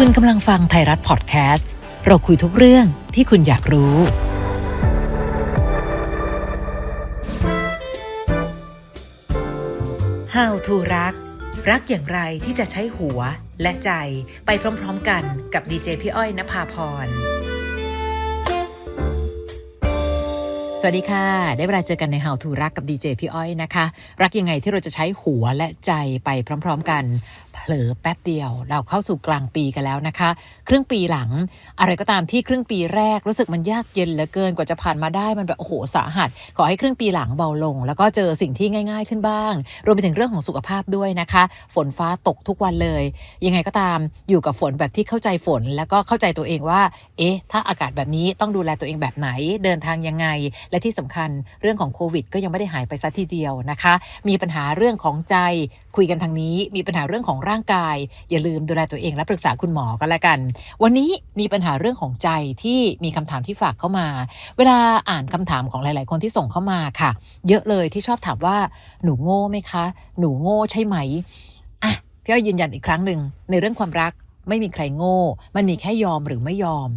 คุณกำลังฟังไทยรัฐพอดแคสต์เราคุยทุกเรื่องที่คุณอยากรู้ How to รัก รักอย่างไรที่จะใช้หัวและใจไปพร้อมๆกันกับดีเจพี่อ้อยนภาพร สวัสดีค่ะ ได้เวลาเจอกันใน How to รักกับดีเจพี่อ้อยนะคะ รักยังไงที่เราจะใช้หัวและใจไปพร้อม ๆกัน เผลอแป๊บเดียว เราเข้าสู่กลางปีกันแล้วนะคะ ครึ่งปีหลัง อะไรก็ตามที่ครึ่งปีแรกรู้สึกมันยากเย็นเหลือเกินกว่าจะผ่านมาได้มันแบบโอ้โหสาหัส ขอให้ครึ่งปีหลังเบาลง แล้วก็เจอสิ่งที่ง่าย ๆขึ้นบ้าง รวมไปถึงเรื่องของสุขภาพด้วยนะคะ ฝนฟ้าตกทุกวันเลย ยังไงก็ตามอยู่กับฝนแบบที่เข้าใจฝน แล้วก็เข้าใจตัวเองว่า เอ๊ะ ถ้าอากาศแบบนี้ต้องดูแลตัวเองแบบไหนเดินทางยังไงและที่สำคัญเรื่องของโควิดก็ยังไม่ได้หายไปซะทีเดียวนะคะ มีปัญหาเรื่องของใจคุยกันทางนี้ มีปัญหาเรื่องของร่างกาย อย่าลืมดูแลตัวเองและปรึกษาคุณหมอกันละกัน วันนี้มีปัญหาเรื่องของใจที่มีคำถามที่ฝากเข้ามา เวลาอ่านคำถามของหลาย ๆ คนที่ส่งเข้ามาค่ะ เยอะเลยที่ชอบถามว่าหนูโง่ไหมคะ หนูโง่ใช่ไหมอะพี่อ้อยยืนยันอีกครั้งหนึ่งในเรื่องความรักไม่มีใครโง่ มันมีแค่ยอมหรือไม่ยอม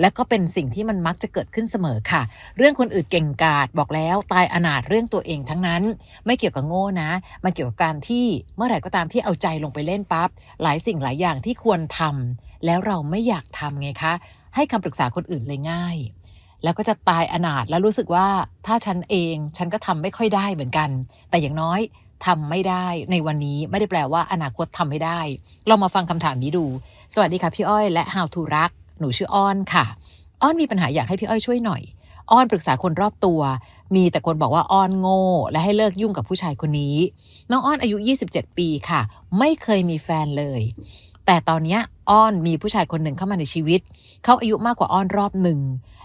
และก็เป็นสิ่งที่มันมักจะเกิดขึ้นเสมอค่ะ เรื่องคนอื่นเก่งกาจบอกแล้วตายอนาถเรื่องตัวเองทั้งนั้น ไม่เกี่ยวกับโง่นะ มันเกี่ยวกับการที่เมื่อไหร่ก็ตามที่เอาใจลงไปเล่นปั๊บหลายสิ่งหลายอย่างที่ควรทำแล้วเราไม่อยากทำไงคะ ให้คำปรึกษาคนอื่นเลยง่าย แล้วก็จะตายอนาถแล้วรู้สึกว่าถ้าฉันเองฉันก็ทำไม่ค่อยได้เหมือนกัน แต่อย่างน้อยทำไม่ได้ในวันนี้ไม่ได้แปลว่าอนาคตทำไม่ได้ เรามาฟังคำถามนี้ดู สวัสดีค่ะพี่อ้อยและ How to รัก หนูชื่ออ้อนค่ะ อ้อนมีปัญหาอยากให้พี่อ้อยช่วยหน่อย อ้อนปรึกษาคนรอบตัว มีแต่คนบอกว่าอ้อนโง่ และให้เลิกยุ่งกับผู้ชายคนนี้ น้องอ้อนอายุ 27 ปีค่ะ ไม่เคยมีแฟนเลย แต่ตอนนี้อ้อนมีผู้ชายคนหนึ่งเข้ามาในชีวิต เขาอายุมากกว่าอ้อนรอบหนึ่ง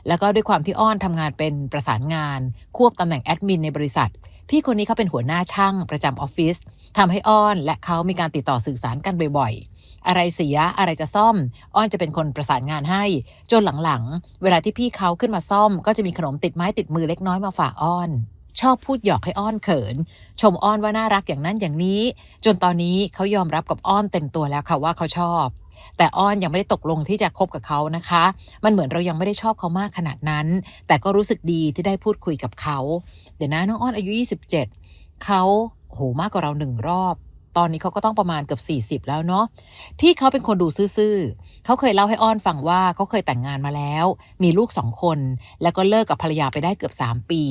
แล้วก็ด้วยความที่อ้อนทำงานเป็นประสานงาน ควบตำแหน่งแอดมินในบริษัท พี่คนนี้เขาเป็นหัวหน้าช่างประจำออฟฟิศทำให้อ้อนและเขามีการติดต่อสื่อสารกันบ่อยๆ อะไรเสียอะไรจะซ่อม อ้อนจะเป็นคนประสานงานให้ จนหลังๆ เวลาที่พี่เขาขึ้นมาซ่อม ก็จะมีขนมติดไม้ติดมือเล็กน้อยมาฝากอ้อน ชอบพูดหยอกให้อ้อนเขิน ชมอ้อนว่าน่ารักอย่างนั้นอย่างนี้ จนตอนนี้เขายอมรับกับอ้อนเต็มตัวแล้วค่ะว่าเขาชอบ แต่อ้อนยังไม่ได้ตกลงที่จะคบกับเขานะคะ มันเหมือนเรายังไม่ได้ชอบเขามากขนาดนั้น แต่ก็รู้สึกดีที่ได้พูดคุยกับเขา เดี๋ยวนะน้องอ้อนอายุ 27เขาโหมากกว่าเราหนึ่งรอบ ตอนนี้เขาก็ต้องประมาณเกือบ40 แล้วเนาะพี่เขาเป็นคนดูซื่อๆเขาเคยเล่าให้อ้อนฟังว่าเขาเคยแต่งงานมาแล้ว มีลูกสองคน แล้วก็เลิกกับภรรยาไปได้เกือบ 3 ปี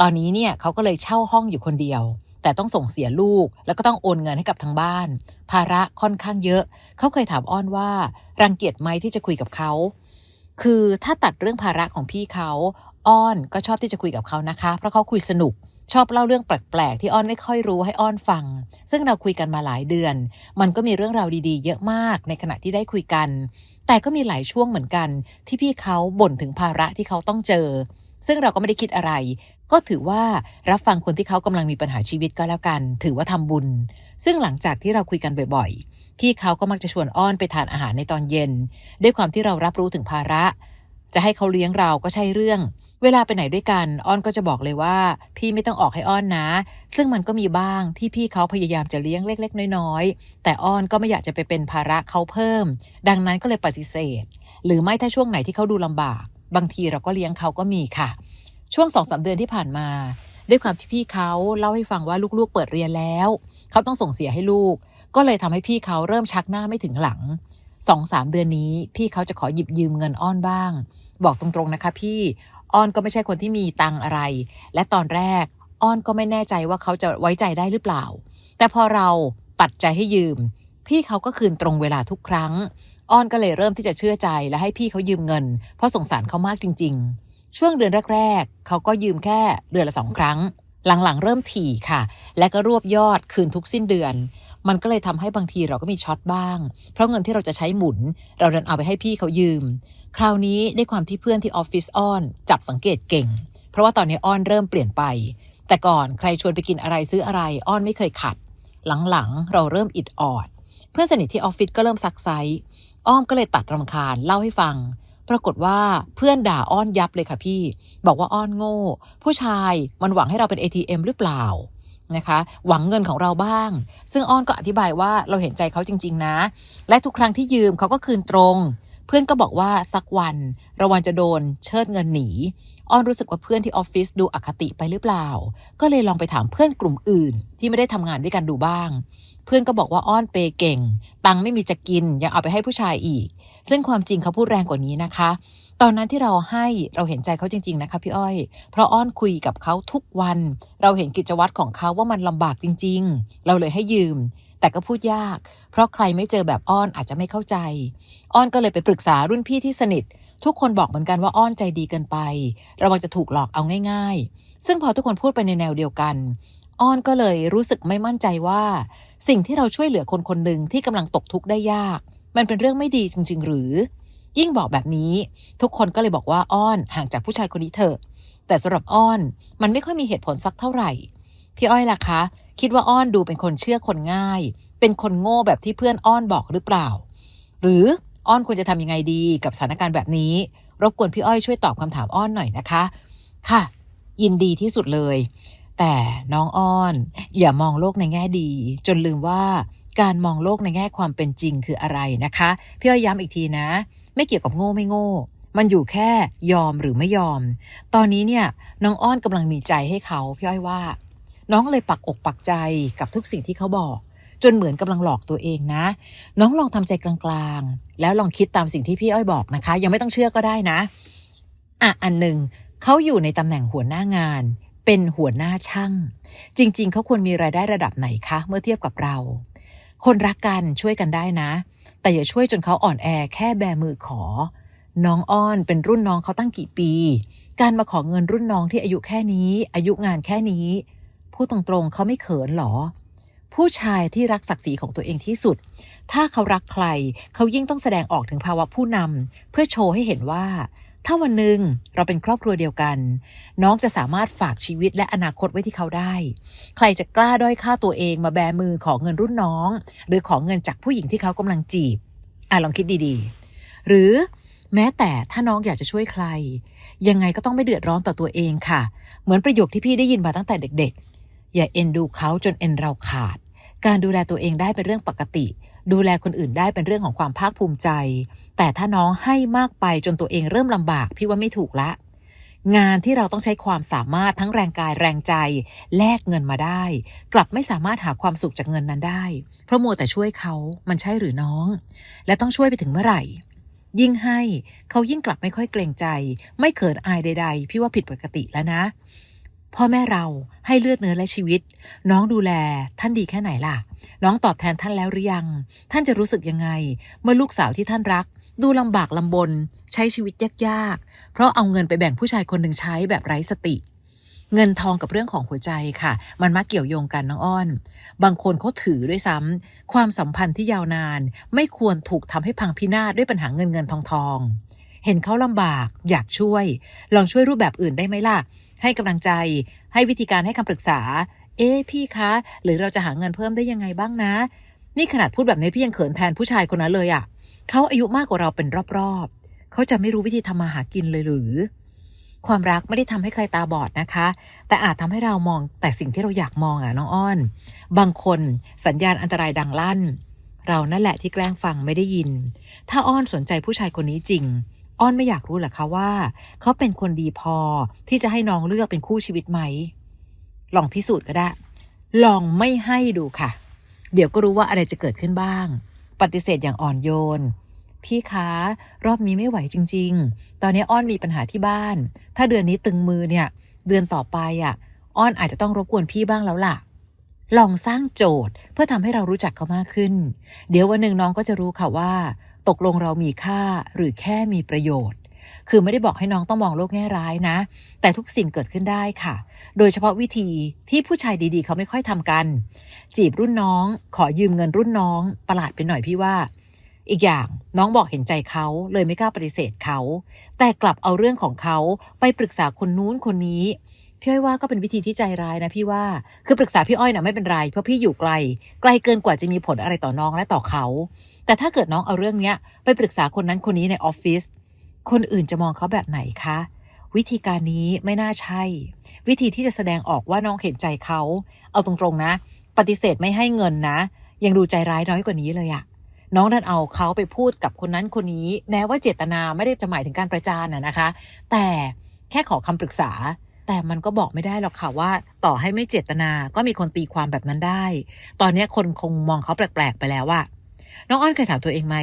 ตอนนี้เนี่ยเขาก็เลยเช่าห้องอยู่คนเดียว แต่ต้องส่งเสียลูกแล้วก็ต้องโอนเงินให้กับทางบ้าน ภาระค่อนข้างเยอะ เขาเคยถามอ้อนว่า รังเกียจไหมที่จะคุยกับเขาคือถ้าตัดเรื่องภาระของพี่เขาอ้อนก็ชอบที่จะคุยกับเขานะคะ เพราะเขาคุยสนุก ชอบเล่าเรื่องแปลกๆที่อ้อนไม่ค่อยรู้ให้อ้อนฟัง ซึ่งเราคุยกันมาหลายเดือน มันก็มีเรื่องราวดีๆ เยอะมากในขณะที่ได้คุยกัน แต่ก็มีหลายช่วงเหมือนกัน ที่พี่เขาบ่นถึงภาระที่เขาต้องเจอ ซึ่งเราก็ไม่ได้คิดอะไร ก็ถือว่ารับฟังคนที่เขากำลังมีปัญหาชีวิตก็แล้วกัน ถือว่าทำบุญ ซึ่งหลังจากที่เราคุยกันบ่อยๆ พี่เขาก็มักจะชวนอ้อนไปทานอาหารในตอนเย็น ด้วยความที่เรารับรู้ถึงภาระ จะให้เขาเลี้ยงเราก็ใช่เรื่อง เวลาไปไหนด้วยกันอ้อนก็จะบอกเลยว่าพี่ไม่ต้องออกให้อ้อนนะ ซึ่งมันก็มีบ้างที่พี่เขาพยายามจะเลี้ยงเล็กๆ น้อยๆ แต่อ้อนก็ไม่อยากจะไปเป็นภาระเขาเพิ่ม ดังนั้นก็เลยปฏิเสธ หรือไม่ถ้าช่วงไหนที่เขาดูลำบาก บางทีเราก็เลี้ยงเขาก็มีค่ะ ช่วงสองสาเดือนที่ผ่านมา ด้วยความที่พี่เขาเล่าให้ฟังว่าลูกๆเปิดเรียนแล้ว เขาต้องส่งเสียให้ลูก ก็เลยทำให้พี่เขาเริ่มชักหน้าไม่ถึงหลังสองสามเดือนนี้พี่เขาจะขอหยิบยืมเงินอ้อนบ้าง บอกตรงๆนะคะ พี่ อ้อนก็ไม่ใช่คนที่มีตังอะไร และตอนแรกอ้อนก็ไม่แน่ใจว่าเขาจะไว้ใจได้หรือเปล่า แต่พอเราปัดใจให้ยืม พี่เขาก็คืนตรงเวลาทุกครั้ง อ้อนก็เลยเริ่มที่จะเชื่อใจและให้พี่เขายืมเงิน เพราะสงสารเขามากจริง ๆ ช่วงเดือนแรกๆเขาก็ยืมแค่เดือนละสองครั้ง หลังๆ เริ่มถี่ค่ะ และก็รวบยอดคืนทุกสิ้นเดือน มันก็เลยทำให้บางทีเราก็มีช็อตบ้างเพราะเงินที่เราจะใช้หมุน เราดันเอาไปให้พี่เขายืม คราวนี้ด้วยความที่เพื่อนที่ออฟฟิศอ้อน จับสังเกตเก่ง เพราะว่าตอนนี้อ้อนเริ่มเปลี่ยนไป แต่ก่อนใครชวนไปกินอะไรซื้ออะไรอ้อนไม่เคยขัด หลังๆ เราเริ่มอิดออด เพื่อนสนิทที่ออฟฟิศก็เริ่มซักไซอ้อมก็เลยตัดรำคาญเล่าให้ฟัง ปรากฏว่าเพื่อนด่าอ้อนยับเลยค่ะพี่ บอกว่าอ้อนโง่ ผู้ชายมันหวังให้เราเป็น ATM หรือเปล่า นะคะ หวังเงินของเราบ้าง ซึ่งอ้อนก็อธิบายว่าเราเห็นใจเขาจริง ๆ นะ และทุกครั้งที่ยืมเขาก็คืนตรง เพื่อนก็บอกว่าสักวันระวันจะโดนเชิดเงินหนีอ้อนรู้สึกว่าเพื่อนที่ออฟฟิศดูอคติไปหรือเปล่า ก็เลยลองไปถามเพื่อนกลุ่มอื่น ที่ไม่ได้ทำงานด้วยกันดูบ้าง เพื่อนก็บอกว่าอ้อนเปย์เก่ง ตังไม่มีจะกินยังเอาไปให้ผู้ชายอีก ซึ่งความจริงเขาพูดแรงกว่านี้นะคะ ตอนนั้นที่เราให้เราเห็นใจเขาจริง ๆ นะคะพี่อ้อย เพราะอ้อนคุยกับเขาทุกวัน เราเห็นกิจวัตรของเขาว่ามันลำบากจริง ๆ เราเลยให้ยืม แต่ก็พูดยาก เพราะใครไม่เจอแบบอ้อนอาจจะไม่เข้าใจ อ้อนก็เลยไปปรึกษารุ่นพี่ที่สนิท ทุกคนบอกเหมือนกันว่าอ้อนใจดีเกินไป ระวังจะถูกหลอกเอาง่าย ๆ ซึ่งพอทุกคนพูดไปในแนวเดียวกันอ้อนก็เลยรู้สึกไม่มั่นใจว่า สิ่งที่เราช่วยเหลือคนคนหนึ่งที่กำลังตกทุกข์ได้ยาก มันเป็นเรื่องไม่ดีจริง ๆ หรือ ยิ่งบอกแบบนี้ทุกคนก็เลยบอกว่าอ้อนห่างจากผู้ชายคนนี้เถอะแต่สำหรับอ้อนมันไม่ค่อยมีเหตุผลสักเท่าไหร่ พี่อ้อยล่ะคะ คิดว่าอ้อนดูเป็นคนเชื่อคนง่าย เป็นคนโง่แบบที่เพื่อนอ้อนบอกหรือเปล่า หรืออ้อนควรจะทำยังไงดีกับสถานการณ์แบบนี้ รบกวนพี่อ้อยช่วยตอบคำถามอ้อนหน่อยนะคะ ค่ะ ยินดีที่สุดเลย แต่น้องอ้อนอย่ามองโลกในแง่ดี จนลืมว่าการมองโลกในแง่ความเป็นจริงคืออะไรนะคะ พี่อ้อยย้ำอีกทีนะ ไม่เกี่ยวกับโง่ไม่โง่ มันอยู่แค่ยอมหรือไม่ยอม ตอนนี้เนี่ยน้องอ้อนกำลังมีใจให้เขาพี่อ้อยว่า น้องเลยปักอกปักใจกับทุกสิ่งที่เขาบอก จนเหมือนกำลังหลอกตัวเองนะ น้องลองทำใจกลางๆ แล้วลองคิดตามสิ่งที่พี่อ้อยบอกนะคะ ยังไม่ต้องเชื่อก็ได้นะอะอันหนึ่งเขาอยู่ในตำแหน่งหัวหน้างานเป็นหัวหน้าช่าง จริง ๆ เขาควรมีรายได้ระดับไหนคะ เมื่อเทียบกับเรา คนรักกันช่วยกันได้นะ แต่อย่าช่วยจนเขาอ่อนแอแค่แบมือขอ น้องอ้อนเป็นรุ่นน้องเขาตั้งกี่ปี การมาขอเงินรุ่นน้องที่อายุแค่นี้ อายุงานแค่นี้ พูดตรงๆเขาไม่เขินหรอ ผู้ชายที่รักศักดิ์ศรีของตัวเองที่สุด ถ้าเขารักใคร เขายิ่งต้องแสดงออกถึงภาวะผู้นำเพื่อโชว์ให้เห็นว่า ถ้าวันหนึ่งเราเป็นครอบครัวเดียวกัน น้องจะสามารถฝากชีวิตและอนาคตไว้ที่เขาได้ ใครจะกล้าด้อยค่าตัวเองมาแบมือของเงินรุ่นน้อง หรือของเงินจากผู้หญิงที่เขากำลังจีบอะลองคิดดีๆ หรือแม้แต่ถ้าน้องอยากจะช่วยใคร ยังไงก็ต้องไม่เดือดร้อนต่อตัวเองค่ะ เหมือนประโยคที่พี่ได้ยินมาตั้งแต่เด็ก ๆ อย่าเอ็นดูเขาจนเอ็นเราขาด การดูแลตัวเองได้เป็นเรื่องปกติดูแลคนอื่นได้เป็นเรื่องของความภาคภูมิใจ แต่ถ้าน้องให้มากไปจนตัวเองเริ่มลำบาก พี่ว่าไม่ถูกละ งานที่เราต้องใช้ความสามารถทั้งแรงกายแรงใจ แลกเงินมาได้ กลับไม่สามารถหาความสุขจากเงินนั้นได้ เพราะมัวแต่ช่วยเขามันใช่หรือน้อง และต้องช่วยไปถึงเมื่อไหร่ ยิ่งให้เขายิ่งกลับไม่ค่อยเกรงใจ ไม่เขินอายใด ๆ พี่ว่าผิดปกติแล้วนะ พ่อแม่เราให้เลือดเนื้อและชีวิต น้องดูแลท่านดีแค่ไหนล่ะ น้องตอบแทนท่านแล้วหรือยัง ท่านจะรู้สึกยังไง เมื่อลูกสาวที่ท่านรัก ดูลำบากลำบน ใช้ชีวิตยากๆ เพราะเอาเงินไปแบ่งผู้ชายคนหนึ่งใช้แบบไร้สติ เงินทองกับเรื่องของหัวใจค่ะ มันมักเกี่ยวโยงกันน้องอ้อน บางคนเขาถือด้วยซ้ำความสัมพันธ์ที่ยาวนาน ไม่ควรถูกทำให้พังพินาศด้วยปัญหาเงินเงินทองทองเห็นเขาลำบากอยากช่วย ลองช่วยรูปแบบอื่นได้ไหมล่ะ ให้กำลังใจ ให้วิธีการให้คำปรึกษา เอ๊พี่คะ หรือเราจะหาเงินเพิ่มได้ยังไงบ้างนะ นี่ขนาดพูดแบบนี้พี่ยังเขินแทนผู้ชายคนนั้นเลยอะ่ะเขาอายุมากกว่าเราเป็นรอบๆเขาจะไม่รู้วิธีทำมาหากินเลยหรือ ความรักไม่ได้ทำให้ใครตาบอดนะคะ แต่อาจทำให้เรามองแต่สิ่งที่เราอยากมองอะน้องอ้อน บางคนสัญญาณอันตรายดังลั่น เรานั่นแหละที่แกล้งฟังไม่ได้ยิน ถ้าอ้อนสนใจผู้ชายคนนี้จริง อ้อนไม่อยากรู้เหรอคะว่า เขาเป็นคนดีพอที่จะให้น้องเลือกเป็นคู่ชีวิตไหม ลองพิสูจน์ก็ได้ ลองไม่ให้ดูค่ะ เดี๋ยวก็รู้ว่าอะไรจะเกิดขึ้นบ้าง ปฏิเสธอย่างอ่อนโยน พี่คะรอบนี้ไม่ไหวจริง ๆ ตอนนี้อ้อนมีปัญหาที่บ้าน ถ้าเดือนนี้ตึงมือเนี่ย เดือนต่อไปอะ อ้อนอาจจะต้องรบกวนพี่บ้างแล้วล่ะลองสร้างโจทย์เพื่อทำให้เรารู้จักเขามากขึ้น เดี๋ยววันหนึ่งน้องก็จะรู้ค่ะว่า ตกลงเรามีค่าหรือแค่มีประโยชน์ คือไม่ได้บอกให้น้องต้องมองโลกแง่ร้ายนะ แต่ทุกสิ่งเกิดขึ้นได้ค่ะ โดยเฉพาะวิธีที่ผู้ชายดีๆ เขาไม่ค่อยทำกัน จีบรุ่นน้อง ขอยืมเงินรุ่นน้อง ประหลาดไปหน่อยพี่ว่า อีกอย่างน้องบอกเห็นใจเขาเลยไม่กล้าปฏิเสธเขา แต่กลับเอาเรื่องของเขาไปปรึกษาคนนู้นคนนี้พี่อ้อยว่าก็เป็นวิธีที่ใจร้ายนะพี่ว่า คือปรึกษาพี่อ้อยนะไม่เป็นไรเพราะพี่อยู่ไกล ไกลเกินกว่าจะมีผลอะไรต่อน้องและต่อเขา แต่ถ้าเกิดน้องเอาเรื่องเนี้ยไปปรึกษาคนนั้นคนนี้ในออฟฟิศคนอื่นจะมองเขาแบบไหนคะวิธีการนี้ไม่น่าใช่ วิธีที่จะแสดงออกว่าน้องเห็นใจเขา เอาตรงๆนะ ปฏิเสธไม่ให้เงินนะ ยังดูใจร้ายน้อยกว่านี้เลยอะน้องดันเอาเขาไปพูดกับคนนั้นคนนี้ แม้ว่าเจตนาไม่ได้จะหมายถึงการประจานนะนะคะ แต่แค่ขอคำปรึกษา แต่มันก็บอกไม่ได้หรอกค่ะว่า ต่อให้ไม่เจตนาก็มีคนตีความแบบนั้นได้ ตอนนี้คนคงมองเขาแปลกๆไปแล้วอะ น้องอ้อนเคยถามตัวเองไหม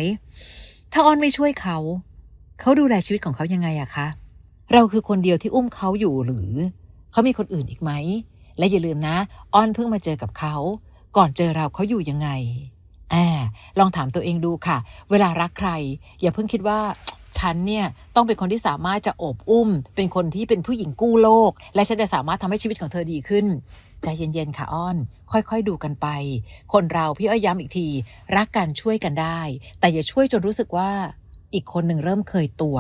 ถ้าอ้อนไม่ช่วยเขา เขาดูแลชีวิตของเขายังไงอะคะ เราคือคนเดียวที่อุ้มเขาอยู่หรือ เขามีคนอื่นอีกไหม และอย่าลืมนะ อ้อนเพิ่งมาเจอกับเขา ก่อนเจอเราเขาอยู่ยังไงแอบลองถามตัวเองดูค่ะ เวลารักใคร อย่าเพิ่งคิดว่าฉันเนี่ยต้องเป็นคนที่สามารถจะโอบอุ้ม เป็นคนที่เป็นผู้หญิงกู้โลก และฉันจะสามารถทำให้ชีวิตของเธอดีขึ้น ใจเย็นๆค่ะอ้อน ค่อยๆดูกันไป คนเราพี่อ้อยย้ำอีกที รักกันช่วยกันได้ แต่อย่าช่วยจนรู้สึกว่าอีกคนหนึ่งเริ่มเคยตัว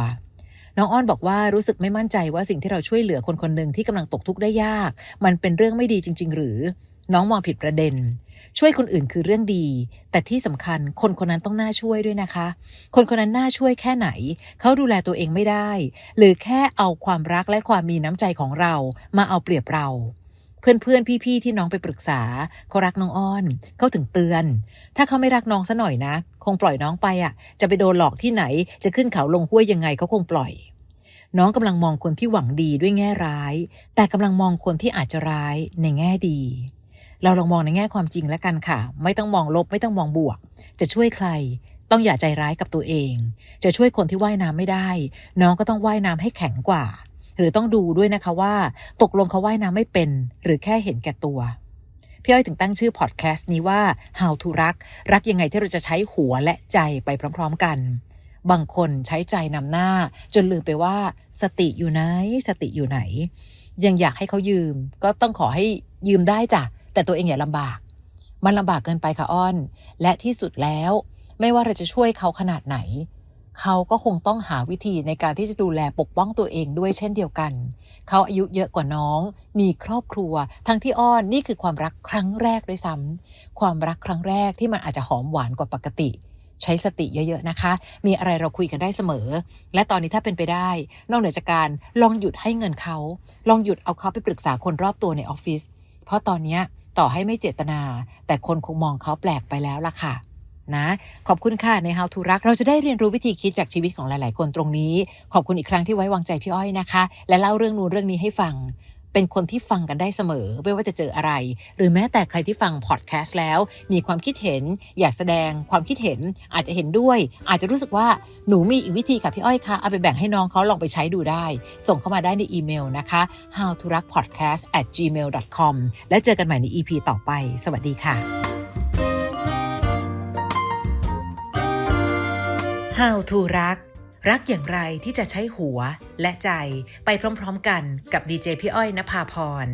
น้องอ้อนบอกว่ารู้สึกไม่มั่นใจว่าสิ่งที่เราช่วยเหลือคนคนหนึ่งที่กำลังตกทุกข์ได้ยาก มันเป็นเรื่องไม่ดีจริง ๆ หรือ น้องมองผิดประเด็น ช่วยคนอื่นคือเรื่องดี แต่ที่สำคัญคนคนนั้นต้องน่าช่วยด้วยนะคะ คนคนนั้นน่าช่วยแค่ไหน เขาดูแลตัวเองไม่ได้ หรือแค่เอาความรักและความมีน้ำใจของเรามาเอาเปรียบเรา เพื่อนๆพี่ๆที่น้องไปปรึกษาเขารักน้องอ้อนเขาถึงเตือน ถ้าเขาไม่รักน้องซะหน่อยนะ คงปล่อยน้องไปอะ จะไปโดนหลอกที่ไหน จะขึ้นเขาลงห้วยยังไงเขาคงปล่อย น้องกำลังมองคนที่หวังดีด้วยแง่ร้าย แต่กำลังมองคนที่อาจจะร้ายในแง่ดี เราลองมองในแง่ความจริงแล้วกันค่ะ ไม่ต้องมองลบไม่ต้องมองบวก จะช่วยใคร ต้องอย่าใจร้ายกับตัวเอง จะช่วยคนที่ว่ายน้ำไม่ได้ น้องก็ต้องว่ายน้ำให้แข็งกว่า หรือต้องดูด้วยนะคะว่า ตกลงเขาว่ายน้ำไม่เป็น หรือแค่เห็นแก่ตัวพี่อ้อยถึงตั้งชื่อพอดแคสต์นี้ว่า How to รัก รักยังไงที่เราจะใช้หัวและใจไปพร้อม ๆกัน บางคนใช้ใจนำหน้า จนลืมไปว่า สติอยู่ไหน สติอยู่ไหน ยังอยากให้เขายืม ก็ต้องขอให้ยืมได้จ้ะ แต่ตัวเองอย่าลำบาก มันลำบากเกินไปค่ะอ้อน และที่สุดแล้ว ไม่ว่าเราจะช่วยเขาขนาดไหน เขาก็คงต้องหาวิธีในการที่จะดูแลปกป้องตัวเองด้วยเช่นเดียวกัน เขาอายุเยอะกว่าน้อง มีครอบครัว ทั้งที่อ้อนนี่คือความรักครั้งแรกด้วยซ้ำความรักครั้งแรกที่มันอาจจะหอมหวานกว่าปกติ ใช้สติเยอะๆนะคะ มีอะไรเราคุยกันได้เสมอ และตอนนี้ถ้าเป็นไปได้ นอกเหนือจากการลองหยุดให้เงินเขา ลองหยุดเอาเขาไปปรึกษาคนรอบตัวในออฟฟิศเพราะตอนนี้ต่อให้ไม่เจตนา แต่คนคงมองเขาแปลกไปแล้วล่ะค่ะ นะ ขอบคุณค่ะใน How to รัก เราจะได้เรียนรู้วิธีคิดจากชีวิตของหลาย ๆ คนตรงนี้ ขอบคุณอีกครั้งที่ไว้วางใจพี่อ้อยนะคะ และเล่าเรื่องนู้นเรื่องนี้ให้ฟัง เป็นคนที่ฟังกันได้เสมอ ไม่ว่าจะเจออะไร หรือแม้แต่ใครที่ฟังพอดแคสต์แล้ว มีความคิดเห็น อยากแสดงความคิดเห็นอาจจะเห็นด้วย อาจจะรู้สึกว่าหนูมีอีกวิธีค่ะพี่อ้อยคะเอาไปแบ่งให้น้องเขาลองไปใช้ดูได้ ส่งเข้ามาได้ในอีเมลนะคะ how to รัก podcast at gmail com แล้วเจอกันใหม่ใน EP ต่อไป สวัสดีค่ะ How to รัก รักอย่างไรที่จะใช้หัวและใจไปพร้อมๆกันกับดีเจพี่อ้อยนภาพร